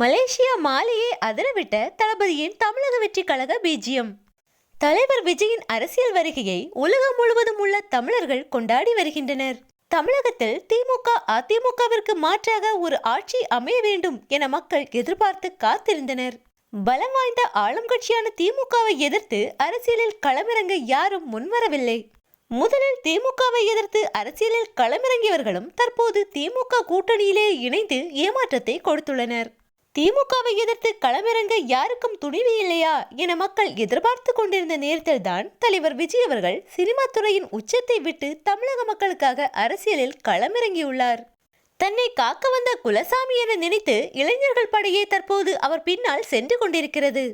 Malaysia மாலையை அதிரவிட்ட தளபதியின் தமிழக வெற்றி கழக பிஜிஎம் தலைவர் விஜயின் அரசியல் வருகையை உலகம் முழுவதும் உள்ள தமிழர்கள் கொண்டாடி வருகின்றனர். தமிழகத்தில் திமுக அதிமுகவிற்கு மாற்றாக ஒரு ஆட்சி அமைய வேண்டும் என மக்கள் எதிர்பார்த்து காத்திருந்தனர். பலம் வாய்ந்த ஆளும் கட்சியான திமுகவை எதிர்த்து அரசியலில் களமிறங்க யாரும் முன்வரவில்லை. முதலில் திமுகவை எதிர்த்து அரசியலில் களமிறங்கியவர்களும் தற்போது திமுக கூட்டணியிலே இணைந்து ஏமாற்றத்தை கொடுத்துள்ளனர். திமுகவை எதிர்த்து களமிறங்க யாருக்கும் துணிவு இல்லையா என மக்கள் எதிர்பார்த்து கொண்டிருந்த நேரத்தில் தான் தலைவர் விஜய் அவர்கள் சினிமா துறையின் உச்சத்தை விட்டு தமிழக மக்களுக்காக அரசியலில் களமிறங்கியுள்ளார். தன்னை காக்க வந்த குலசாமி என நினைத்து இளைஞர்கள் படையே தற்போது அவர் பின்னால் சென்று கொண்டிருக்கிறது.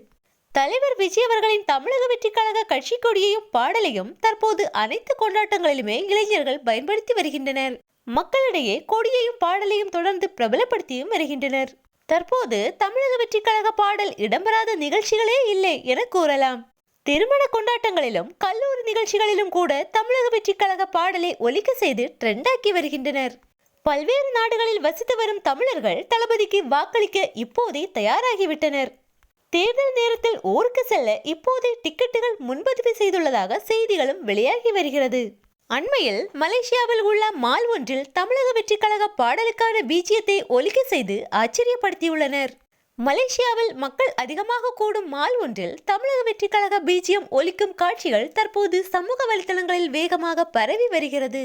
தலைவர் விஜய் அவர்களின் தமிழக வெற்றி கழக கட்சி கொடியையும் பாடலையும் தற்போது அனைத்து கொண்டாட்டங்களிலுமே இளைஞர்கள் பயன்படுத்தி வருகின்றனர். மக்களிடையே கொடியையும் பாடலையும் தொடர்ந்து பிரபலப்படுத்தியும் வருகின்றனர். தற்போது தமிழக வெற்றி கழக பாடல் இடம்பெறாத நிகழ்ச்சிகளே இல்லை என கூறலாம். திருமண கொண்டாட்டங்களிலும் கல்லூரி நிகழ்ச்சிகளிலும் கூட தமிழக வெற்றி கழக பாடலை ஒலிக்க செய்து ட்ரெண்டாக்கி வருகின்றனர். பல்வேறு நாடுகளில் வசித்து வரும் தமிழர்கள் தளபதிக்கு வாக்களிக்க இப்போதே தயாராகிவிட்டனர் தேர்தல் நேரத்தில் ஊருக்கு செல்ல இப்போதே டிக்கெட்டுகள் முன்பதிவு செய்துள்ளதாக செய்திகளும் வெளியாகி வருகிறது. அண்மையில் மலேசியாவில் உள்ள மால் ஒன்றில் தமிழக வெற்றி கழக பாடலுக்கான பீஜியத்தை ஒலிக்க செய்து ஆச்சரியப்படுத்தியுள்ளனர். மலேசியாவில் மக்கள் அதிகமாக கூடும் மால் ஒன்றில் தமிழக வெற்றி கழக பீஜியம் ஒலிக்கும் காட்சிகள் தற்போது சமூக வலைதளங்களில் வேகமாக பரவி வருகிறது.